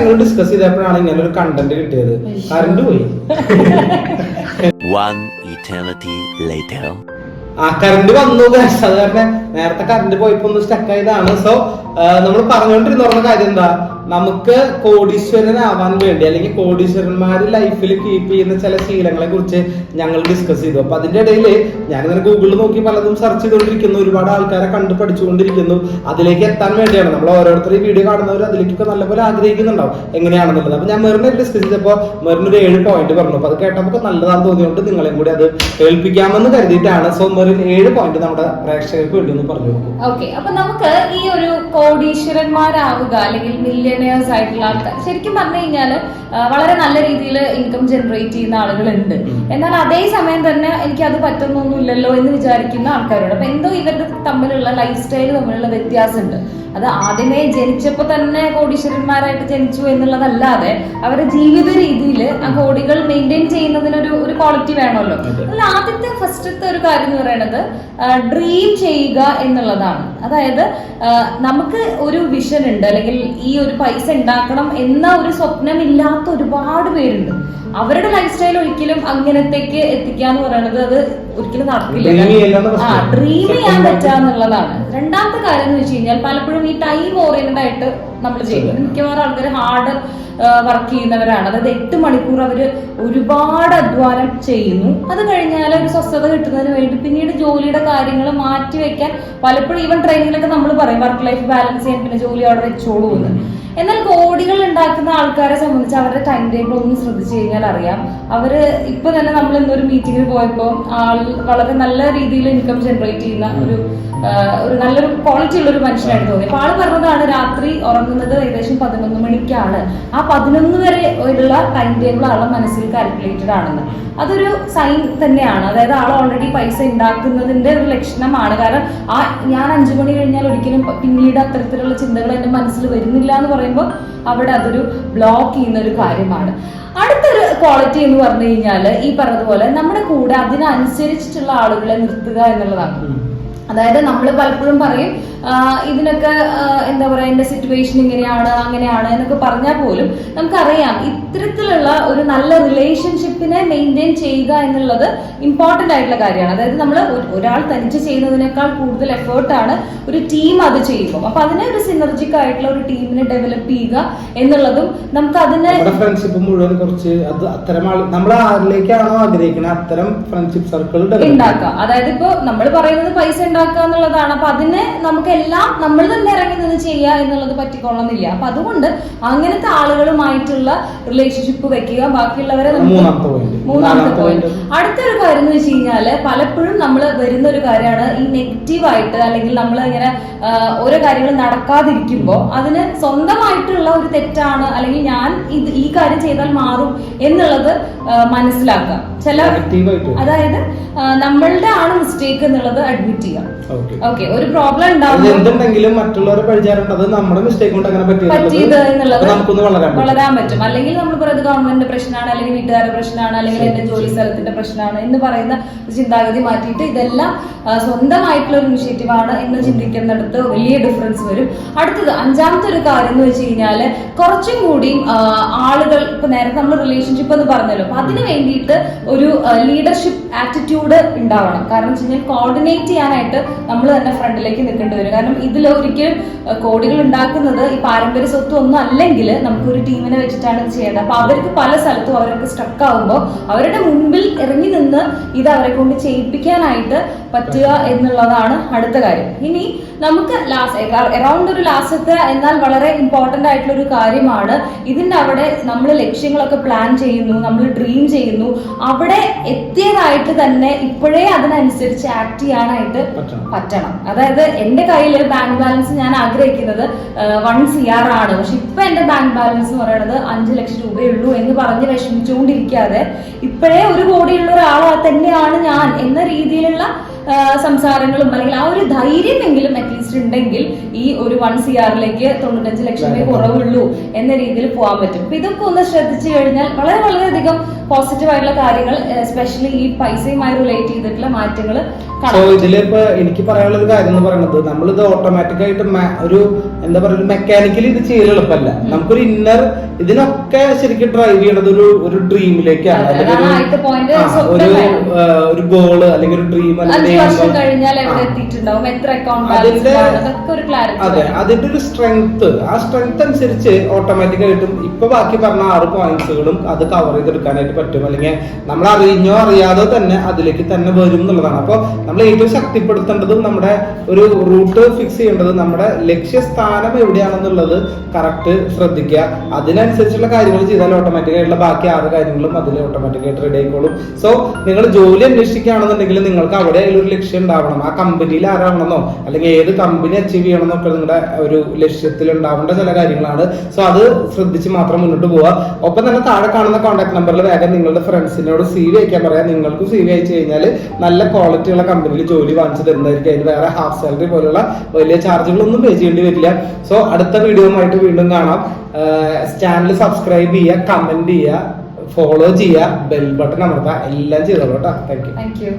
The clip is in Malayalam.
ഞങ്ങൾ ഡിസ്കസ് ചെയ്തപ്പോഴാണ് ഇങ്ങനെ ഒരു കണ്ടന്റ് കിട്ടിയത് കറണ്ട് പോയി One eternity later. ആ കറണ്ട് വന്നു. അത് കാരണം നേരത്തെ കറണ്ട് പോയപ്പോ ഒന്ന് സ്റ്റക്ക് ആയതാണ്. സോ നമ്മൾ പറഞ്ഞുകൊണ്ടിരുന്ന പറഞ്ഞ കാര്യം എന്താ? നമുക്ക് കോടീശ്വരനാവാൻ വേണ്ടി അല്ലെങ്കിൽ കോടീശ്വരന്മാർ ലൈഫിൽ കീപ്പ് ചെയ്യുന്ന ചില ശീലങ്ങളെ കുറിച്ച് ഞങ്ങൾ ഡിസ്കസ് ചെയ്തു. അപ്പൊ അതിന്റെ ഇടയിൽ ഞാനിങ്ങനെ ഗൂഗിളിൽ നോക്കി പലതും സെർച്ച് ചെയ്തുകൊണ്ടിരിക്കുന്നു. ഒരുപാട് ആൾക്കാരെ കണ്ടു പഠിച്ചുകൊണ്ടിരിക്കുന്നു. അതിലേക്ക് എത്താൻ വേണ്ടിയാണ്. നമ്മൾ ഓരോരുത്തർ ഈ വീഡിയോ കാണുന്നവർ അതിലേക്കൊക്കെ നല്ലപോലെ ആഗ്രഹിക്കുന്നുണ്ടാവും. എങ്ങനെയാണെന്നുള്ളത്. അപ്പൊ ഞാൻ മെറിനെ ഡിസ്കസ് ചെയ്തപ്പോൾ മെറിന് ഒരു ഏഴ് പോയിന്റ് പറഞ്ഞു. അപ്പൊ അത് കേട്ടപ്പോൾ നല്ലതാണെന്ന് തോന്നിയോണ്ട് നിങ്ങളെയും കൂടി അത് കേൾപ്പിക്കാമെന്ന് കരുതിയിട്ടാണ്. സോ മെറിൻ ഏഴ് പോയിന്റ് നമ്മുടെ പ്രേക്ഷകർക്ക് വേണ്ടി ഒന്ന് പറഞ്ഞു കൊടുക്കും ഓക്കെ അപ്പൊ നമുക്ക് ഈ ഒരു കോടീശ്വരന്മാരാവുക അല്ലെങ്കിൽ മില്യനേഴ്സ് ആയിട്ടുള്ള ആൾക്കാർ ശരിക്കും പറഞ്ഞു കഴിഞ്ഞാൽ വളരെ നല്ല രീതിയിൽ ഇൻകം ജനറേറ്റ് ചെയ്യുന്ന ആളുകളുണ്ട്. എന്നാൽ അതേ സമയം തന്നെ എനിക്ക് അത് പറ്റുന്നൊന്നുമില്ലല്ലോ എന്ന് വിചാരിക്കുന്ന ആൾക്കാരുണ്ട്. അപ്പൊ എന്തോ ഇവരുടെ തമ്മിലുള്ള ലൈഫ് സ്റ്റൈൽ തമ്മിലുള്ള വ്യത്യാസമുണ്ട്. അത് ആദ്യമേ ജനിച്ചപ്പോ തന്നെ കോടീശ്വരന്മാരായിട്ട് ജനിച്ചു എന്നുള്ളതല്ലാതെ അവരുടെ ജീവിത രീതിയിൽ ആ കോടികൾ മെയിന്റെയിൻ ചെയ്യുന്നതിനൊരു ഒരു ക്വാളിറ്റി വേണമല്ലോ. അതിൽ ആദ്യത്തെ ഫസ്റ്റത്തെ ഒരു കാര്യം എന്ന് പറയുന്നത് ഡ്രീം ചെയ്യുക എന്നുള്ളതാണ്. അതായത് നമുക്ക് ഒരു വിഷൻ ഉണ്ട് അല്ലെങ്കിൽ ഈ ഒരു പൈസ ഉണ്ടാക്കണം എന്ന ഒരു സ്വപ്നമില്ലാത്ത ഒരുപാട് പേരുണ്ട്. അവരുടെ ലൈഫ് സ്റ്റൈൽ ഒരിക്കലും അങ്ങനത്തേക്ക് എത്തിക്കാന്ന് പറയുന്നത് അത് ഒരിക്കലും നടക്കില്ല. ആ ഡ്രീം ചെയ്യാൻ പറ്റാന്നുള്ളതാണ്. പറ്റുക എന്നുള്ളതാണ് രണ്ടാമത്തെ കാര്യം എന്ന് വെച്ച് കഴിഞ്ഞാൽ പലപ്പോഴും ഈ ടൈം ഓറിയന്റഡ് ആയിട്ട് നമ്മൾ ചെയ്യും. മിക്കവാറും ആൾക്കാർ ഹാർഡ് വർക്ക് ചെയ്യുന്നവരാണ്. അതായത് എട്ട് മണിക്കൂർ അവർ ഒരുപാട് അധ്വാനം ചെയ്യുന്നു. അത് കഴിഞ്ഞാൽ ഒരു സ്വസ്ഥത കിട്ടുന്നതിന് വേണ്ടി പിന്നീട് ജോലിയുടെ കാര്യങ്ങൾ മാറ്റി വെക്കാൻ പലപ്പോഴും ഈവൻ ട്രെയിനിങ്ങിലൊക്കെ നമ്മൾ പറയും. വർക്ക് ലൈഫ് ബാലൻസ് ചെയ്യാൻ പിന്നെ ജോലി അവിടെ വെച്ചോളൂ എന്ന്. എന്നാൽ കോടികൾ ഉണ്ടാക്കുന്ന ആൾക്കാരെ സംബന്ധിച്ച് അവരുടെ ടൈം ടേബിൾ ഒന്ന് ശ്രദ്ധിച്ചു കഴിഞ്ഞാൽ അറിയാം. അവർ ഇപ്പൊ തന്നെ നമ്മൾ ഇന്നൊരു മീറ്റിംഗിൽ പോയപ്പോൾ ആൾ വളരെ നല്ല രീതിയിൽ ഇൻകം ജനറേറ്റ് ചെയ്യുന്ന ഒരു ഒരു നല്ലൊരു ക്വാളിറ്റി ഉള്ള ഒരു മനുഷ്യനായിട്ട് തോന്നി. അപ്പൊ ആൾ പറഞ്ഞതാണ് രാത്രി ഉറങ്ങുന്നത് ഏകദേശം പതിനൊന്ന് മണിക്കാണ്. ആ പതിനൊന്ന് വരെ ഉള്ള ടൈം ടേബിൾ ആളെ മനസ്സിൽ കാൽക്കുലേറ്റഡ് ആണെന്ന്. അതൊരു സൈൻ തന്നെയാണ്. അതായത് ആൾ ഓൾറെഡി പൈസ ഉണ്ടാക്കുന്നതിന്റെ ഒരു ലക്ഷണമാണ്. കാരണം ആ ഞാൻ അഞ്ചു മണി കഴിഞ്ഞാൽ ഒരിക്കലും പിന്നീട് അത്തരത്തിലുള്ള ചിന്തകൾ എന്റെ മനസ്സിൽ വരുന്നില്ല എന്ന് പറയുമ്പോൾ അവിടെ അതൊരു ബ്ലോക്ക് ചെയ്യുന്ന ഒരു കാര്യമാണ്. അടുത്തൊരു ക്വാളിറ്റി എന്ന് പറഞ്ഞു കഴിഞ്ഞാൽ ഈ പറഞ്ഞതുപോലെ നമ്മുടെ കൂടെ അതിനനുസരിച്ചിട്ടുള്ള ആളുകളെ നിർത്തുക എന്നുള്ളതാണ്. അതായത് നമ്മൾ പലപ്പോഴും പറയും ഇതിനൊക്കെ എന്താ പറയാ എന്റെ സിറ്റുവേഷൻ ഇങ്ങനെയാണ് അങ്ങനെയാണ് എന്നൊക്കെ പറഞ്ഞാൽ പോലും നമുക്കറിയാം ഇത്തരത്തിലുള്ള ഒരു നല്ല റിലേഷൻഷിപ്പിനെ മെയിന്റെയിൻ ചെയ്യുക എന്നുള്ളത് ഇമ്പോർട്ടന്റ് ആയിട്ടുള്ള കാര്യമാണ്. അതായത് നമ്മൾ ഒരാൾ തനിച്ച് ചെയ്യുന്നതിനേക്കാൾ കൂടുതൽ എഫേർട്ടാണ് ഒരു ടീം അത് ചെയ്യുമ്പോൾ. അപ്പൊ അതിനെ ഒരു സിനർജിക് ആയിട്ടുള്ള ഒരു ടീമിനെ ഡെവലപ്പ് ചെയ്യുക എന്നുള്ളതും നമുക്ക് അതിനെ ഫ്രണ്ട്ഷിപ്പ് മുഴുവൻ കുറച്ച് അത് അത്തരം നമ്മൾ ആരിലേക്കാണോ ആഗ്രഹിക്കുന്നത് അത്തരം ഫ്രണ്ട്ഷിപ്പ് സർക്കിൾ ഉണ്ടാക്കുക. അതായത് ഇപ്പോൾ നമ്മൾ പറയുന്നത് പൈസ ഉണ്ടാക്കുക എന്നുള്ളതാണ്. അപ്പൊ അതിന് നമുക്ക് എല്ലാം നമ്മൾ തന്നെ ഇറങ്ങി നിന്ന് ചെയ്യുക എന്നുള്ളത് പറ്റിക്കൊള്ളുന്നില്ല. അപ്പൊ അതുകൊണ്ട് അങ്ങനത്തെ ആളുകളുമായിട്ടുള്ള റിലേഷൻഷിപ്പ് വെക്കുക. ബാക്കിയുള്ളവരെ മൂന്നാമത്തെ പോയിന്റ്. അടുത്തൊരു കാര്യം എന്ന് വെച്ച് കഴിഞ്ഞാൽ പലപ്പോഴും നമ്മൾ വരുന്ന ഒരു കാര്യമാണ് ഈ നെഗറ്റീവ് ആയിട്ട് അല്ലെങ്കിൽ നമ്മൾ ഇങ്ങനെ ഓരോ കാര്യങ്ങൾ നടക്കാതിരിക്കുമ്പോൾ അതിന് സ്വന്തമായിട്ടുള്ള ഒരു തെറ്റാണ് അല്ലെങ്കിൽ ഞാൻ ഇത് ഈ കാര്യം ചെയ്താൽ മാറും എന്നുള്ളത് മനസ്സിലാക്കുക. മനസ്സിലാക്കാം ചില അതായത് നമ്മളുടെ ആണ് മിസ്റ്റേക്ക് എന്നുള്ളത് അഡ്മിറ്റ് ചെയ്യാം. ഓക്കെ ഒരു പ്രോബ്ലം ഉണ്ടാവും എന്തുണ്ടെങ്കിലും മറ്റുള്ളവരെ പഴിച്ചാറുണ്ട് അത് നമ്മുടെ മിസ്റ്റേക്ക് കൊണ്ട് അങ്ങനെ പറ്റിയത് എന്നുള്ളത് നമുക്കൊന്ന് വളരാൻ പറ്റും. വളരാൻ പറ്റും. അല്ലെങ്കിൽ നമ്മൾ പറയുന്നത് ഗവൺമെന്റിന്റെ പ്രശ്നമാണ് അല്ലെങ്കിൽ വീട്ടുകാരുടെ പ്രശ്നമാണ് അല്ലെങ്കിൽ എന്റെ ജോലി സ്ഥലത്തിന്റെ പ്രശ്നമാണ് എന്ന് പറയുന്ന ചിന്താഗതി മാറ്റിയിട്ട് ഇതെല്ലാം സ്വന്തമായിട്ടുള്ള ഒരു ഇനിഷ്യേറ്റീവ് ആണ് എന്ന് ചിന്തിക്കുന്നിടത്ത് വലിയ ഡിഫറൻസ് വരും. അടുത്തത് അഞ്ചാമത്തെ ഒരു കാര്യം എന്ന് വെച്ച് കഴിഞ്ഞാൽ കുറച്ചും കൂടി ആളുകൾ ഇപ്പൊ നേരത്തെ നമ്മൾ റിലേഷൻഷിപ്പ് എന്ന് പറഞ്ഞല്ലോ. അപ്പൊ അതിന് വേണ്ടിയിട്ട് ഒരു ലീഡർഷിപ്പ് ആറ്റിറ്റ്യൂഡ് ഉണ്ടാവണം. കാരണം വെച്ച് കഴിഞ്ഞാൽ കോർഡിനേറ്റ് ചെയ്യാനായിട്ട് നമ്മൾ തന്നെ ഫ്രണ്ടിലേക്ക് നിൽക്കേണ്ടി വരും. കാരണം ഇതിൽ ഒരിക്കലും കോടികൾ ഉണ്ടാക്കുന്നത് ഈ പാരമ്പര്യ സ്വത്ത് ഒന്നും അല്ലെങ്കിൽ നമുക്കൊരു ടീമിനെ വെച്ചിട്ടാണ് ഇത് ചെയ്യേണ്ടത്. അപ്പൊ അവർക്ക് പല സ്ഥലത്തും അവരൊക്കെ സ്ട്രക്ക് ആവുമ്പോൾ അവരുടെ മുമ്പിൽ ഇറങ്ങി നിന്ന് ഇത് അവരെ കൊണ്ട് ചെയ്യിപ്പിക്കാനായിട്ട് പറ്റുക എന്നുള്ളതാണ് അടുത്ത കാര്യം. ഇനി നമുക്ക് ലാസ്റ്റ് എറൗണ്ട് ഒരു ലാസ്റ്റത്തെ എന്നാൽ വളരെ ഇമ്പോർട്ടന്റ് ആയിട്ടുള്ള ഒരു കാര്യമാണ്. ഇതിന്റെ അവിടെ നമ്മൾ ലക്ഷ്യങ്ങളൊക്കെ പ്ലാൻ ചെയ്യുന്നു നമ്മൾ ഡ്രീം ചെയ്യുന്നു. അവിടെ എത്തിയതായിട്ട് തന്നെ ഇപ്പോഴേ അതിനനുസരിച്ച് ആക്ട് ചെയ്യാനായിട്ട് പറ്റണം. അതായത് എന്റെ കയ്യിൽ ബാങ്ക് ബാലൻസ് ഞാൻ ആഗ്രഹിക്കുന്നത് വൺ സി ആർ ആണ്. പക്ഷെ ഇപ്പൊ എന്റെ ബാങ്ക് ബാലൻസ് എന്ന് പറയുന്നത് അഞ്ച് ലക്ഷം രൂപയേ ഉള്ളൂ എന്ന് പറഞ്ഞ് വിഷമിച്ചുകൊണ്ടിരിക്കാതെ ഇപ്പോഴേ ഒരു കോടിയുള്ള ഒരാൾ തന്നെയാണ് ഞാൻ എന്ന രീതിയിലുള്ള സംസാരങ്ങളും അല്ലെങ്കിൽ ആ ഒരു ധൈര്യമെങ്കിലും അറ്റ്ലീസ്റ്റ് ഉണ്ടെങ്കിൽ ഈ ഒരു വൺ സി ആറിലേക്ക് തൊണ്ണൂറ്റഞ്ച് ലക്ഷമേ കുറവുള്ളൂ എന്ന രീതിയിൽ പോകാൻ പറ്റും. അപ്പൊ ഇതൊക്കെ ഒന്ന് ശ്രദ്ധിച്ചു കഴിഞ്ഞാൽ വളരെ വളരെയധികം പോസിറ്റീവ് ആയിട്ടുള്ള കാര്യങ്ങൾ എസ്പെഷ്യലി ഈ പൈസയുമായി റിലേറ്റ് ചെയ്തിട്ടുള്ള മാറ്റങ്ങൾ സോ ഇതിലിപ്പോ എനിക്ക് പറയാനുള്ള ഒരു കാര്യം എന്ന് പറയുന്നത് നമ്മളിത് ഓട്ടോമാറ്റിക് ആയിട്ട് ഒരു എന്താ പറയുക മെക്കാനിക്കലി ഇത് ചെയ്യൽ എളുപ്പമല്ല. നമുക്കൊരു ഇന്നർ ഇതിനൊക്കെ ശരിക്കും ഡ്രൈവ് ചെയ്യണത് ഒരു ഒരു ഡ്രീമിലേക്കാണ് അല്ലെങ്കിൽ ഒരു- ഒരു. ഗോൾ അല്ലെങ്കിൽ ഒരു ഡ്രീം അതിന്റെ- അതെ അതിന്റെ ഒരു സ്ട്രെങ്ത് ആ സ്ട്രെങ്ത് അനുസരിച്ച് ഓട്ടോമാറ്റിക് ആയിട്ടും ഇപ്പൊ ബാക്കി പറഞ്ഞ ആറ് പോയിന്റ്സുകളും അത് കവർ ചെയ്തെടുക്കാനായിട്ട് പറ്റും. അല്ലെങ്കിൽ നമ്മൾ അറിഞ്ഞോ അറിയാതോ തന്നെ അതിലേക്ക് തന്നെ വരും എന്നുള്ളതാണ്. അപ്പോൾ നമ്മൾ ഏറ്റവും ശക്തിപ്പെടുത്തേണ്ടതും നമ്മുടെ ഒരു റൂട്ട് ഫിക്സ് ചെയ്യേണ്ടത് നമ്മുടെ ലക്ഷ്യസ്ഥാനം എവിടെയാണെന്നുള്ളത് കറക്റ്റ് ശ്രദ്ധിക്കുക. അതിനനുസരിച്ചുള്ള കാര്യങ്ങൾ ചെയ്താൽ ഓട്ടോമാറ്റിക് ആയിട്ടുള്ള ബാക്കി ആറ് കാര്യങ്ങളും അതിൽ ഓട്ടോമാറ്റിക് ആയിട്ട് റെഡി ആയിക്കോളും. സോ നിങ്ങൾ ജോലി അന്വേഷിക്കുകയാണെന്നുണ്ടെങ്കിൽ നിങ്ങൾക്ക് അവിടെ ഒരു ലക്ഷ്യം ഉണ്ടാവണം. ആ കമ്പനിയിൽ ആരാവണമെന്നോ അല്ലെങ്കിൽ ഏത് കമ്പനി അച്ചീവ് ചെയ്യണമെന്നൊക്കെ നിങ്ങളുടെ ഒരു ലക്ഷ്യത്തിൽ ഉണ്ടാവേണ്ട ചില കാര്യങ്ങളാണ്. സോ അത് ശ്രദ്ധിച്ച് മാത്രം മുന്നോട്ട് പോവുക. ഒപ്പം തന്നെ താഴെ കാണുന്ന കോൺടാക്ട് നമ്പറിൽ വേഗം നിങ്ങളുടെ ഫ്രണ്ട്സിനോട് സി വി അയക്കാൻ പറയാം. നിങ്ങൾക്ക് സി വി അയച്ചു കഴിഞ്ഞാൽ നല്ല ക്വാളിറ്റിയുള്ള കമ്പനിയിൽ ജോലി വാങ്ങിച്ചു തരുന്നതായിരിക്കും. അതിന് വേറെ ഹാഫ് സാലറി പോലുള്ള വലിയ ചാർജുകളൊന്നും പേ ചെയ്യേണ്ടി വരില്ല. സോ അടുത്ത വീഡിയോയുമായിട്ട് വീണ്ടും കാണാം. ചാനൽ സബ്സ്ക്രൈബ് ചെയ്യുക കമന്റ് ചെയ്യുക ഫോളോ ചെയ്യുക ബെൽ ബട്ടൺ അമർത്തുക. എല്ലാം ചെയ്തോളൂ കേട്ടോ. Thank you